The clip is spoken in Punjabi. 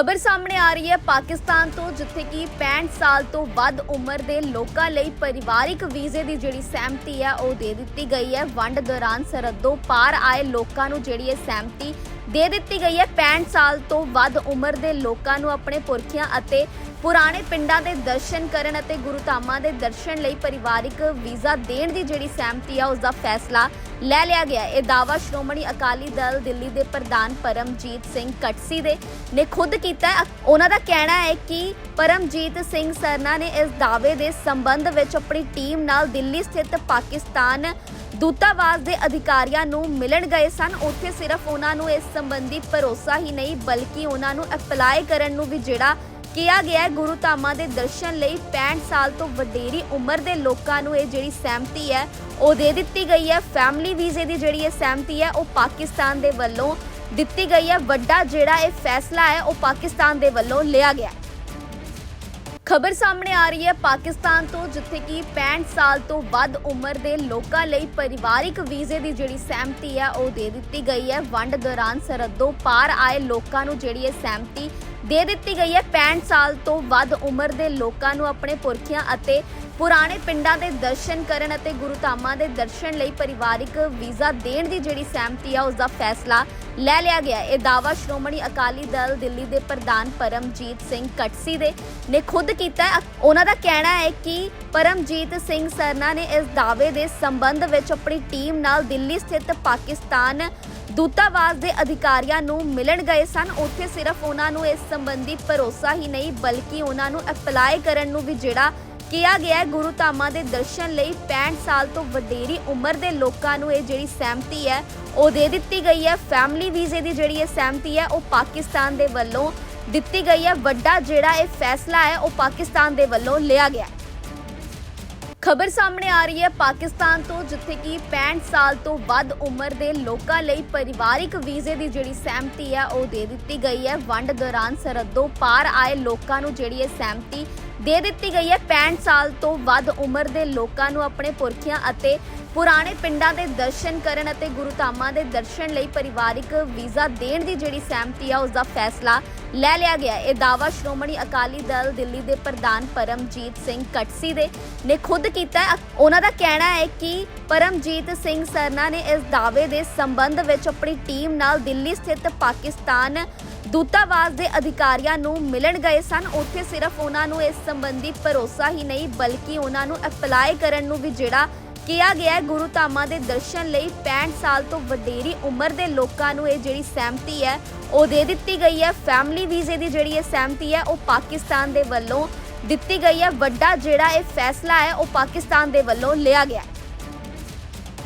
ਖਬਰ ਸਾਹਮਣੇ ਆ ਰਹੀ ਹੈ ਪਾਕਿਸਤਾਨ ਤੋਂ, ਜਿੱਥੇ ਕਿ 65 ਸਾਲ ਤੋਂ ਵੱਧ ਉਮਰ ਦੇ ਲੋਕਾਂ ਲਈ ਪਰਿਵਾਰਿਕ ਵੀਜ਼ੇ ਦੀ ਜਿਹੜੀ ਸਹਿਮਤੀ ਹੈ, ਉਹ ਦੇ ਦਿੱਤੀ ਗਈ ਹੈ। ਵੰਡ ਦੌਰਾਨ ਸਰਹੱਦੋਂ ਪਾਰ ਆਏ ਲੋਕਾਂ ਨੂੰ ਜਿਹੜੀ ਇਹ ਸਹਿਮਤੀ ਦੇ ਦਿੱਤੀ ਗਈ ਹੈ। 65 ਸਾਲ ਤੋਂ ਵੱਧ ਉਮਰ ਦੇ ਲੋਕਾਂ ਨੂੰ ਆਪਣੇ ਪੁਰਖਿਆਂ ਅਤੇ ਪੁਰਾਣੇ ਪਿੰਡਾਂ ਦੇ ਦਰਸ਼ਨ ਕਰਨ ਅਤੇ ਗੁਰੂ ਧਾਮਾਂ ਦੇ ਦਰਸ਼ਨ ਲਈ ਪਰਿਵਾਰਿਕ ਵੀਜ਼ਾ ਦੇਣ ਦੀ ਜਿਹੜੀ ਸਹਿਮਤੀ ਆ ਉਸ ਦਾ ਫੈਸਲਾ ਲੈ ਲਿਆ ਗਿਆ ਇਹ ਦਾਅਵਾ ਸ਼੍ਰੋਮਣੀ ਅਕਾਲੀ ਦਲ ਦਿੱਲੀ ਦੇ ਪ੍ਰਧਾਨ ਪਰਮਜੀਤ ਸਿੰਘ ਕਟਸੀ ਦੇ ਨੇ ਖੁਦ ਕੀਤਾ ਉਹਨਾਂ ਦਾ ਕਹਿਣਾ ਹੈ ਕਿ ਪਰਮਜੀਤ ਸਿੰਘ ਸਰਨਾ ਨੇ ਇਸ ਦਾਅਵੇ ਦੇ ਸੰਬੰਧ ਵਿੱਚ ਆਪਣੀ ਟੀਮ ਨਾਲ ਦਿੱਲੀ ਸਥਿਤ ਪਾਕਿਸਤਾਨ ਦੂਤਾਵਾਸ ਦੇ ਅਧਿਕਾਰੀਆਂ ਨੂੰ ਮਿਲਣ ਗਏ ਸਨ। ਉੱਥੇ ਸਿਰਫ ਉਹਨਾਂ ਨੂੰ ਇਸ ਸੰਬੰਧੀ ਭਰੋਸਾ ਹੀ ਨਹੀਂ, ਬਲਕਿ ਉਹਨਾਂ ਨੂੰ ਅਪਲਾਈ ਕਰਨ ਨੂੰ ਵੀ ਜਿਹੜਾ ਕਿਹਾ ਗਿਆ ਹੈ, ਗੁਰੂ ਧਾਮਾਂ ਦੇ ਦਰਸ਼ਨ ਲਈ 65 ਸਾਲ ਤੋਂ ਵਡੇਰੀ ਉਮਰ ਦੇ ਲੋਕਾਂ ਨੂੰ ਇਹ ਜਿਹੜੀ ਸਹਿਮਤੀ ਹੈ, ਉਹ ਦੇ ਦਿੱਤੀ ਗਈ ਹੈ। ਫੈਮਿਲੀ ਵੀਜ਼ੇ ਦੀ ਜਿਹੜੀ ਇਹ ਸਹਿਮਤੀ ਹੈ, ਉਹ ਪਾਕਿਸਤਾਨ ਦੇ ਵੱਲੋਂ ਦਿੱਤੀ ਗਈ ਹੈ। ਵੱਡਾ ਜਿਹੜਾ ਇਹ ਫੈਸਲਾ ਹੈ, ਉਹ ਪਾਕਿਸਤਾਨ ਦੇ ਵੱਲੋਂ ਲਿਆ ਗਿਆ ਹੈ। ਖਬਰ ਸਾਹਮਣੇ ਆ ਰਹੀ ਹੈ, ਪਾਕਿਸਤਾਨ ਤੋਂ ਜਿੱਥੇ ਕਿ 65 ਸਾਲ ਤੋਂ ਵੱਧ ਉਮਰ ਦੇ ਲੋਕਾਂ ਲਈ ਪਰਿਵਾਰਿਕ ਵੀਜ਼ੇ ਦੀ ਜਿਹੜੀ ਸਹਿਮਤੀ ਹੈ, ਉਹ ਦੇ ਦਿੱਤੀ ਗਈ ਹੈ। ਵੰਡ ਦੌਰਾਨ ਸਰਹੱਦੋਂ ਪਾਰ ਆਏ ਲੋਕਾਂ ਨੂੰ ਜਿਹੜੀ ਇਹ ਸਹਿਮਤੀ ਦੇ ਦਿੱਤੀ ਗਈ ਹੈ। 65 ਸਾਲ ਤੋਂ ਵੱਧ ਉਮਰ ਦੇ ਲੋਕਾਂ ਨੂੰ ਆਪਣੇ ਪੁਰਖਿਆਂ ਅਤੇ ਪੁਰਾਣੇ ਪਿੰਡਾਂ ਦੇ ਦਰਸ਼ਨ ਕਰਨ ਅਤੇ ਗੁਰੂ ਧਾਮਾਂ ਦੇ ਦਰਸ਼ਨ ਲਈ ਪਰਿਵਾਰਿਕ ਵੀਜ਼ਾ ਦੇਣ ਦੀ ਜਿਹੜੀ ਸਹਿਮਤੀ ਹੈ ਉਸ ਦਾ ਫੈਸਲਾ ਲੈ ਲਿਆ ਗਿਆ ਇਹ ਦਾਅਵਾ ਸ਼੍ਰੋਮਣੀ ਅਕਾਲੀ ਦਲ ਦਿੱਲੀ ਦੇ ਪ੍ਰਧਾਨ ਪਰਮਜੀਤ ਸਿੰਘ ਕਟਸੀ ਦੇ, ਨੇ ਖੁਦ ਕੀਤਾ ਹੈ। ਉਹਨਾਂ ਦਾ ਕਹਿਣਾ ਹੈ ਕਿ ਪਰਮਜੀਤ ਸਿੰਘ ਸਰਨਾ ਨੇ ਇਸ ਦਾਅਵੇ ਦੇ ਸੰਬੰਧ ਵਿੱਚ ਆਪਣੀ ਟੀਮ ਨਾਲ ਦਿੱਲੀ ਸਥਿਤ ਪਾਕਿਸਤਾਨ ਦੂਤਾਵਾਸ ਦੇ ਅਧਿਕਾਰੀਆਂ ਨੂੰ ਮਿਲਣ ਗਏ ਸਨ। ਉੱਥੇ ਸਿਰਫ ਉਹਨਾਂ ਨੂੰ ਇਸ ਸੰਬੰਧੀ ਭਰੋਸਾ ਹੀ ਨਹੀਂ, ਬਲਕਿ ਉਹਨਾਂ ਨੂੰ ਅਪਲਾਈ ਕਰਨ ਨੂੰ ਵੀ ਜਿਹੜਾ ਕਿਹਾ ਗਿਆ ਗੁਰੂ ਧਾਮਾਂ ਦੇ ਦਰਸ਼ਨ ਲਈ 65 ਸਾਲ ਤੋਂ ਵਧੇਰੀ ਉਮਰ ਦੇ ਲੋਕਾਂ ਨੂੰ ਇਹ ਜਿਹੜੀ ਸਹਿਮਤੀ ਹੈ, ਉਹ ਦੇ ਦਿੱਤੀ ਗਈ ਹੈ। ਫੈਮਿਲੀ ਵੀਜ਼ੇ ਦੀ ਜਿਹੜੀ ਇਹ ਸਹਿਮਤੀ ਹੈ, ਉਹ ਪਾਕਿਸਤਾਨ ਦੇ ਵੱਲੋਂ ਦਿੱਤੀ ਗਈ ਹੈ। ਵੱਡਾ ਜਿਹੜਾ ਇਹ ਫੈਸਲਾ ਹੈ, ਉਹ ਪਾਕਿਸਤਾਨ ਦੇ ਵੱਲੋਂ ਲਿਆ ਗਿਆ ਹੈ। ਖਬਰ ਸਾਹਮਣੇ ਆ ਰਹੀ ਹੈ, ਪਾਕਿਸਤਾਨ ਤੋਂ ਜਿੱਥੇ ਕਿ 65 ਸਾਲ ਤੋਂ ਵੱਧ ਉਮਰ ਦੇ ਲੋਕਾਂ ਲਈ ਪਰਿਵਾਰਿਕ ਵੀਜ਼ੇ ਦੀ ਜਿਹੜੀ ਸਹਿਮਤੀ ਹੈ, ਉਹ ਦੇ ਦਿੱਤੀ ਗਈ ਹੈ। ਵੰਡ ਦੌਰਾਨ ਸਰਹੱਦੋਂ ਪਾਰ ਆਏ ਲੋਕਾਂ ਨੂੰ ਜਿਹੜੀ ਇਹ ਸਹਿਮਤੀ ਦੇ ਦਿੱਤੀ ਗਈ ਹੈ। 65 ਸਾਲ ਤੋਂ ਵੱਧ ਉਮਰ ਦੇ ਲੋਕਾਂ ਨੂੰ ਆਪਣੇ ਪੁਰਖਿਆਂ ਅਤੇ ਪੁਰਾਣੇ ਪਿੰਡਾਂ ਦੇ ਦਰਸ਼ਨ ਕਰਨ ਅਤੇ ਗੁਰੂ ਧਾਮਾਂ ਦੇ ਦਰਸ਼ਨ ਲਈ ਪਰਿਵਾਰਿਕ ਵੀਜ਼ਾ ਦੇਣ ਦੀ ਜਿਹੜੀ ਸਹਿਮਤੀ ਹੈ ਉਸ ਦਾ ਫੈਸਲਾ ਲੈ ਲਿਆ ਗਿਆ ਇਹ ਦਾਅਵਾ ਸ਼੍ਰੋਮਣੀ ਅਕਾਲੀ ਦਲ ਦਿੱਲੀ ਦੇ ਪ੍ਰਧਾਨ ਪਰਮਜੀਤ ਸਿੰਘ ਕਟਸੀ ਦੇ, ਨੇ ਖੁਦ ਕੀਤਾ ਉਹਨਾਂ ਦਾ ਕਹਿਣਾ ਹੈ ਕਿ ਪਰਮਜੀਤ ਸਿੰਘ ਸਰਨਾ ਨੇ ਇਸ ਦਾਅਵੇ ਦੇ ਸੰਬੰਧ ਵਿੱਚ ਆਪਣੀ ਟੀਮ ਨਾਲ ਦਿੱਲੀ ਸਥਿਤ ਪਾਕਿਸਤਾਨ ਦੂਤਾਵਾਸ ਦੇ ਅਧਿਕਾਰੀਆਂ ਨੂੰ ਮਿਲਣ ਗਏ ਸਨ। ਉੱਥੇ ਸਿਰਫ ਉਹਨਾਂ ਨੂੰ ਇਸ ਸੰਬੰਧੀ ਭਰੋਸਾ ਹੀ ਨਹੀਂ, ਬਲਕਿ ਉਹਨਾਂ ਨੂੰ ਅਪਲਾਈ ਕਰਨ ਨੂੰ ਵੀ ਜਿਹੜਾ ਕਿਹਾ ਗਿਆ ਹੈ। ਗੁਰੂ ਧਾਮਾਂ ਦੇ ਦਰਸ਼ਨ ਲਈ 65 ਸਾਲ ਤੋਂ ਵਡੇਰੀ ਉਮਰ ਦੇ ਲੋਕਾਂ ਨੂੰ ਇਹ ਜਿਹੜੀ ਸਹਿਮਤੀ ਹੈ, ਉਹ ਦੇ ਦਿੱਤੀ ਗਈ ਹੈ। ਫੈਮਿਲੀ ਵੀਜ਼ੇ ਦੀ ਜਿਹੜੀ ਇਹ ਸਹਿਮਤੀ ਹੈ, ਉਹ ਪਾਕਿਸਤਾਨ ਦੇ ਵੱਲੋਂ ਦਿੱਤੀ ਗਈ ਹੈ। ਵੱਡਾ ਜਿਹੜਾ ਇਹ ਫੈਸਲਾ ਹੈ, ਉਹ ਪਾਕਿਸਤਾਨ ਦੇ ਵੱਲੋਂ ਲਿਆ ਗਿਆ ਹੈ।